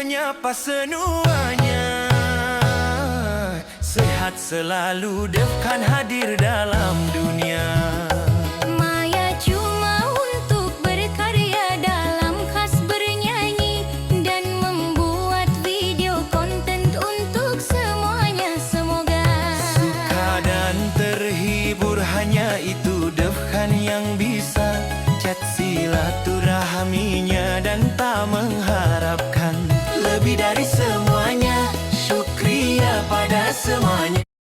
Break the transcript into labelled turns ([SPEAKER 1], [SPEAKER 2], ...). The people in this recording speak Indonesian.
[SPEAKER 1] apa senuanya. Sehat selalu Devkan hadir dalam dunia.
[SPEAKER 2] Maya cuma untuk berkarya dalam khas bernyanyi dan membuat video konten untuk semuanya semoga.
[SPEAKER 1] Suka dan terhibur hanya itu Devkan yang bisa. Chat silaturahminya dan tak mengharapkan pada semuanya